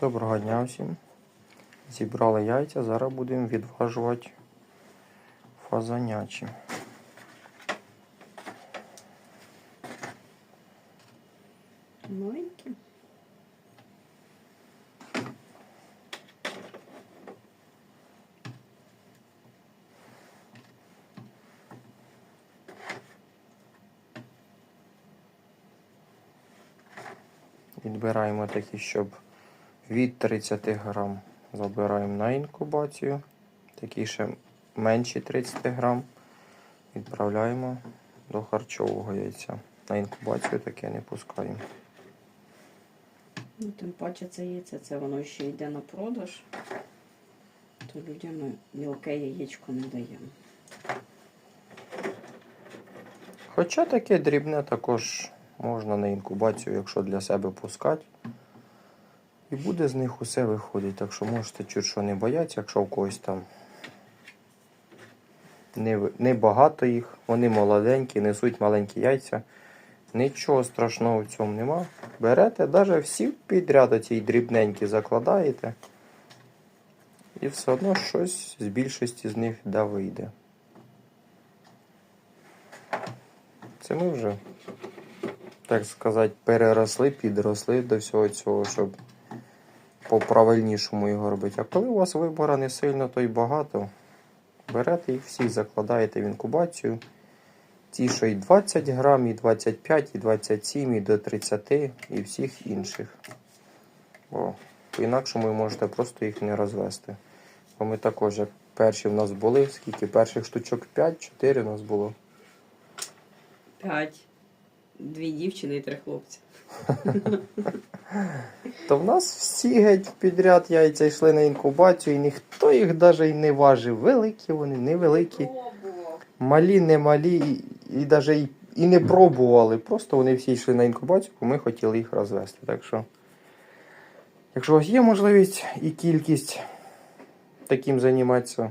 Доброго дня всім. Зібрали яйця, зараз будемо відважувати фазанячі. Маленькі. Відбираємо такі, щоб від 30 грам забираємо на інкубацію. Такі ще менші 30 грам відправляємо до харчового яйця. На інкубацію таке не пускаємо. Ну, тим паче це яйце, це воно ще йде на продаж, то людям ми мілке яєчко не даємо. Хоча таке дрібне також можна на інкубацію, якщо для себе пускати. І буде з них усе виходить. Так що можете чуть що не бояться, якщо в когось там не, не багато їх, вони молоденькі, несуть маленькі яйця. Нічого страшного в цьому нема. Берете, навіть всі підряд оці дрібненькі закладаєте. І все одно щось з більшості з них да вийде. Це ми вже, так сказати, переросли, підросли до всього цього, щоб по-правильнішому його робити. А коли у вас вибору не сильно, то й багато, берете їх всіх, закладаєте в інкубацію. Ті, що і 20 грам, і 25, і 27, і до 30, і всіх інших. Бо по-інакшому ви можете просто їх не розвести. Бо ми також, як перші в нас були, скільки перших штучок 5-4 у нас було. П'ять. Дві дівчини і три хлопці. То в нас всі геть підряд яйця йшли на інкубацію, і ніхто їх навіть не важив. Великі вони, невеликі, малі, не малі, і, і навіть і, не пробували. Просто вони всі йшли на інкубацію, ми хотіли їх розвести. Так що, якщо у вас є можливість і кількість таким займатися,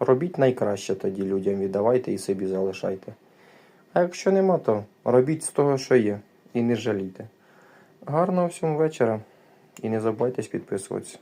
робіть найкраще тоді людям, віддавайте і собі залишайте. А якщо нема, то робіть з того, що є, і не жалійте. Гарного всім вечора і не забувайтесь підписуватися.